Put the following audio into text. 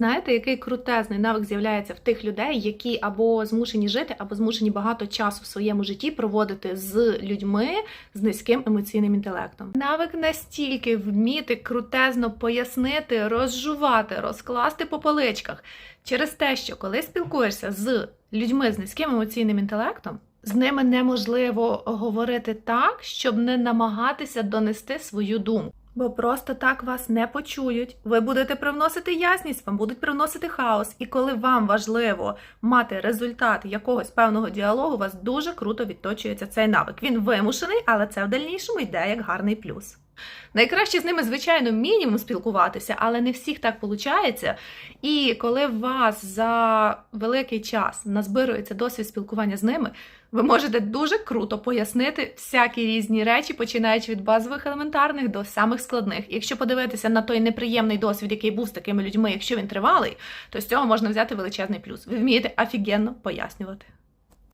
Знаєте, який крутезний навик з'являється в тих людей, які або змушені жити, або змушені багато часу в своєму житті проводити з людьми з низьким емоційним інтелектом. Навик настільки вміти крутезно пояснити, розжувати, розкласти по поличках через те, що коли спілкуєшся з людьми з низьким емоційним інтелектом. З ними неможливо говорити так, щоб не намагатися донести свою думку. Бо просто так вас не почують. Ви будете привносити ясність, вам будуть привносити хаос. І коли вам важливо мати результат якогось певного діалогу, у вас дуже круто відточується цей навик. Він вимушений, але це в дальнішому йде як гарний плюс. Найкраще з ними, звичайно, мінімум спілкуватися, але не всіх так виходить. І коли у вас за великий час назбирується досвід спілкування з ними, ви можете дуже круто пояснити всякі різні речі, починаючи від базових елементарних до самих складних. Якщо подивитися на той неприємний досвід, який був з такими людьми, якщо він тривалий, то з цього можна взяти величезний плюс. Ви вмієте офігенно пояснювати.